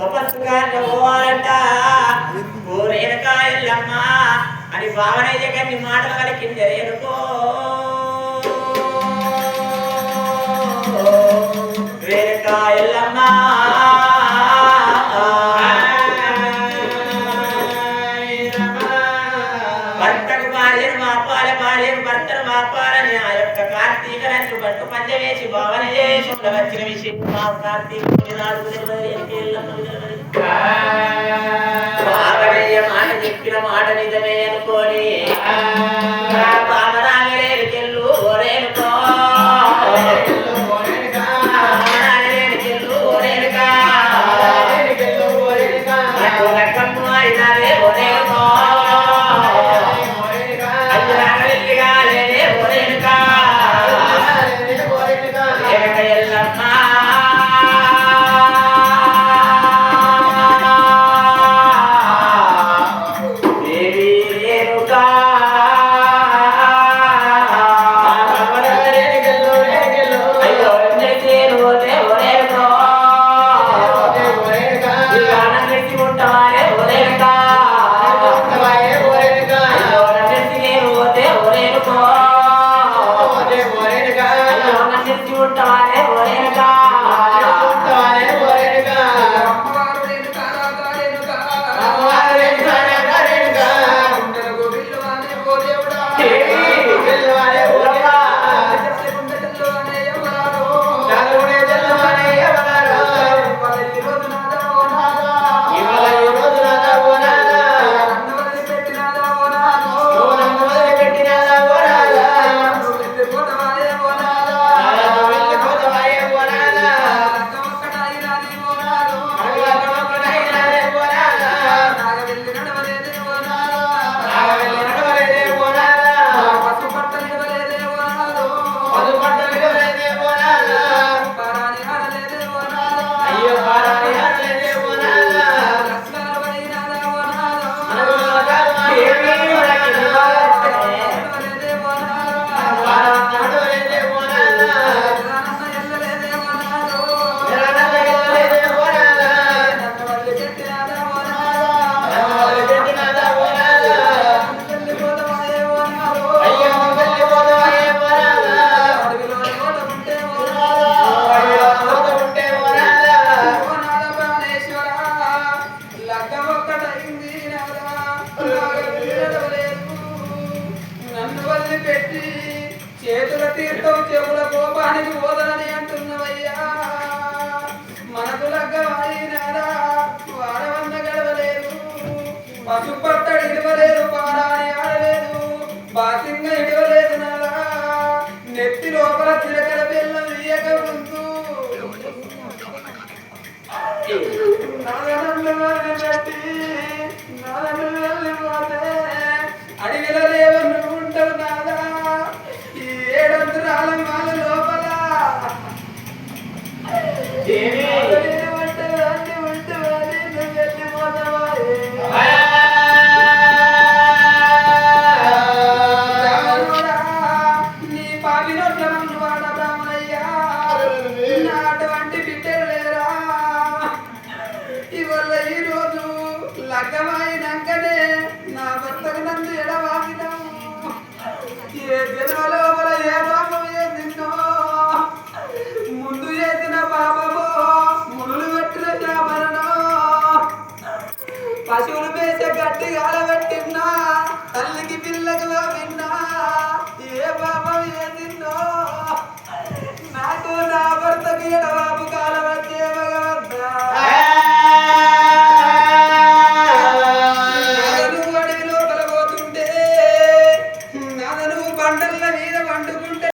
గొప్పకారులు పోవాలంట. అని భావనైతే కానీ మాటలు వాళ్ళకి ఎరుకో వేరకాయల్లమ్మా భర్తకు భార్యను మాపాలి భార్యను భర్తను మాపాలని ఆ యొక్క కార్తీక రంగు వేసి భావన చేసి వచ్చిన విషయం. కార్తీక చెప్పిన మాట నిజమే అనుకోని. చెల్లు ఓరేనుకా చేతుల తీర్థం చెవుల కోపానికి బోధనని అంటున్నవయ్యా. మనకు లగ్గ వాడినారా వాడవన్న గడవలేదు పశుపతి Damn ఆలగట్టిన్నా తల్లికి పిల్లకు విన్నా